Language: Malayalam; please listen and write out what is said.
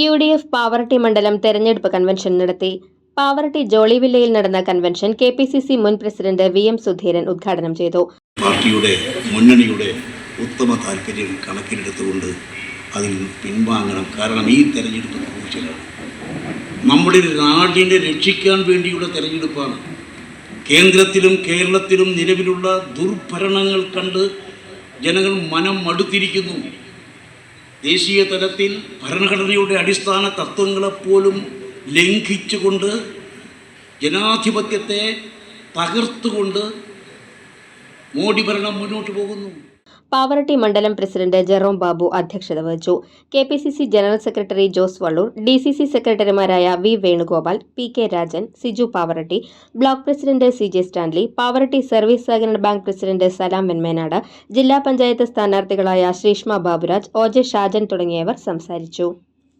യു ഡി എഫ് പാവറട്ടി മണ്ഡലം തെരഞ്ഞെടുപ്പ് കൺവെൻഷൻ നടത്തി. പാവറട്ടി ജോളിവില്ലയിൽ നടന്ന convention K P C C മുൻ പ്രസിഡന്റ് വി എം സുധീരൻ ഉദ്ഘാടനം ചെയ്തു. പാർട്ടിയുടെ മുന്നണിയുടെ ഉത്തമ താല്പര്യം കണക്കിലെടുത്തുകൊണ്ട് അതിൽ പിൻവാങ്ങണം. കാരണം ഈ തെരഞ്ഞെടുപ്പ് നമ്മുടെ നാടിനെ രക്ഷിക്കാൻ വേണ്ടിയുള്ള തെരഞ്ഞെടുപ്പാണ്. കേന്ദ്രത്തിലും കേരളത്തിലും നിലവിലുള്ള ദുർഭരണങ്ങൾ കണ്ട് ജനങ്ങൾ മനം മടുത്തിരിക്കുന്നു ദേശീയ തലത്തിൽ ഭരണഘടനയുടെ അടിസ്ഥാന തത്വങ്ങളെപ്പോലും ലംഘിച്ചുകൊണ്ട് ജനാധിപത്യത്തെ തകർത്തുകൊണ്ട് മോഡി ഭരണം മുന്നോട്ട് പോകുന്നു. പാവറട്ടി മണ്ഡലം പ്രസിഡന്റ് ജെറോം ബാബു അധ്യക്ഷത വഹിച്ചു. K P C C general secretary Jose Vallur D C C സെക്രട്ടറിമാരായ V Venugopal P K Rajan Siju Pavaratty block president C J Stanley Pavaratty service സഹകരണ ബാങ്ക് പ്രസിഡന്റ് സലാം വെൺമേനാട് ജില്ലാ പഞ്ചായത്ത് സ്ഥാനാർത്ഥികളായ ശ്രീഷ്മ ബാബുരാജ് ഒ ജെ ഷാജൻ തുടങ്ങിയവർ സംസാരിച്ചു.